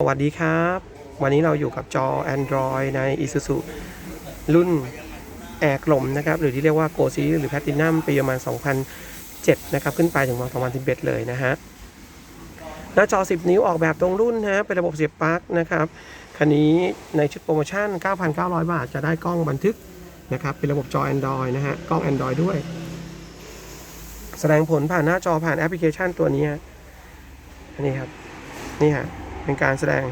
สวัสดีครับ วันนี้เราอยู่กับจอ Android ใน Isuzu รุ่นแอกลมนะครับ หรือที่เรียกว่า Go Series หรือ Platinum ปีประมาณ 2007 นะครับ ขึ้นไปถึงประมาณ2011 เลยนะฮะ หน้าจอ 10 นิ้วออกแบบตรงรุ่นนะฮะเป็นระบบเสียบปลั๊กนะครับ คันนี้ในชุดโปรโมชั่น 9,900 บาท จะได้กล้องบันทึกนะครับ เป็นระบบจอ Android นะฮะ กล้อง Android ด้วย แสดงผลผ่านหน้าจอผ่านแอปพลิเคชันตัวนี้นนี้ครับ นี่ฮะ เป็นการแสดง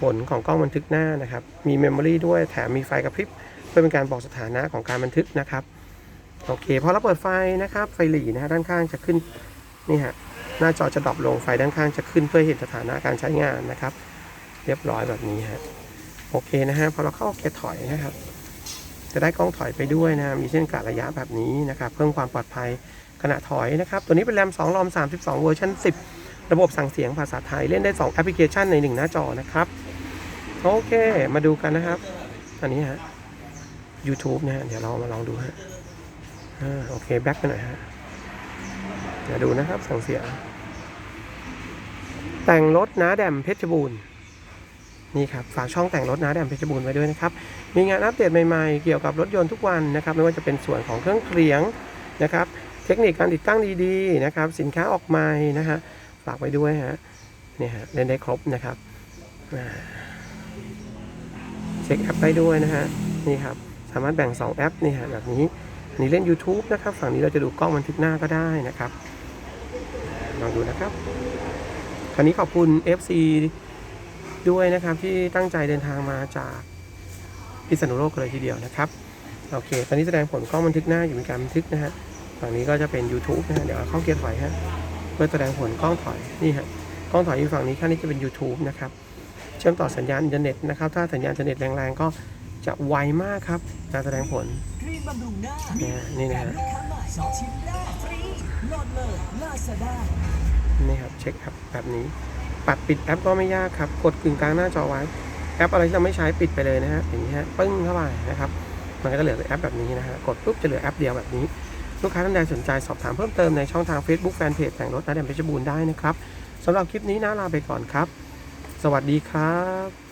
ผลของกล้องบันทึกหน้านะครับ มีเมมโมรีด้วยแถมมีไฟกระพริบเพื่อเป็นการบอกสถานะของการบันทึกนะครับโอเคพอเราเปิดไฟนะครับไฟหลีนะฮะด้านข้างจะขึ้นนี่ฮะหน้าจอจะดรอปลงไฟด้านข้างจะขึ้นเพื่อเห็นสถานะการใช้งานนะครับ เรียบร้อยแบบนี้ฮะโอเคนะฮะพอเราเข้าเกียร์ถอยนะครับจะได้กล้องถอยไปด้วยนะฮะมีเส้นกะระยะแบบนี้นะครับ เพิ่มความปลอดภัยขณะถอยนะครับ ตัวนี้เป็นแรม2รอม32 เวอร์ชัน10 ระบบสั่งเสียงภาษาไทยเล่นได้ 2 แอปพลิเคชันใน 1 หน้าจอนะครับ โอเค มาดูกันนะครับ อันนี้ฮะ YouTube นะฮะ เดี๋ยวเรามาลองดูฮะอ่าโอเค แบ็คไปหน่อยฮะ เดี๋ยวดูนะครับสั่งเสียง แต่งรถน้าแดมเพชรบูรณ์นี่ครับฝากช่องแต่งรถน้าแดมเพชรบูรณ์ไว้ด้วยนะครับ มีงานอัปเดตใหม่ๆ เกี่ยวกับรถยนต์ทุกวันนะครับไม่ว่าจะเป็นส่วนของเครื่องเคลียงนะครับ เทคนิคการติดตั้งดีๆนะครับ สินค้าออกใหม่นะฮะ ฝากไว้ด้วยฮะเนี่ยฮะเล่นได้ครบนะครับเช็คแอปได้ด้วยนะฮะนี่ครับสามารถแบ่ง 2 แอปนี่ฮะแบบนี้อันนี้เล่น YouTube นะครับ ฝั่งนี้เราจะดูกล้องบันทึกหน้าก็ได้นะครับลองดูนะครับ คราวนี้ขอบคุณ FC ด้วยนะครับที่ตั้งใจเดินทางมาจากพิษณุโลกเลยทีเดียวนะครับโอเค ตอนนี้แสดงผลกล้องบันทึกหน้าอยู่เป็นการบันทึกนะฮะฝั่งนี้ก็จะเป็น YouTube นะฮะเดี๋ยวเอาเข้าเกียร์ถอยฮะ เพื่อแสดงผลกล้องถอยนี่ฮะกล้องถอยอยู่ฝั่งนี้ข้างนี้จะเป็น YouTube นะครับเชื่อมต่อสัญญาณอินเทอร์เน็ตนะครับถ้าสัญญาณอินเทอร์เน็ตแรงๆก็จะไวมากครับการแสดงผลน,นี่นะฮะนี่ครับเช็คแอปแบบนี้ปัดปิดแอปก็ไม่ยากครับ กดกึ่งกลางหน้าจอไว้ แอปอะไรที่เราไม่ใช้ปิดไปเลยนะฮะอย่างนี้ฮะปึ้งเข้าไปนะครับ มันก็จะเหลือแอปแบบนี้นะฮะกดปุ๊บจะเหลือแอปเดียวแบบนี้ ลูกค้าท่านใดสนใจสอบถามเพิ่มเติมในช่องทาง Facebook Fanpage แต่งรถนะเดมเพชรบูรณ์ได้นะครับสำหรับคลิปนี้นะลาไปก่อนครับ สวัสดีครับ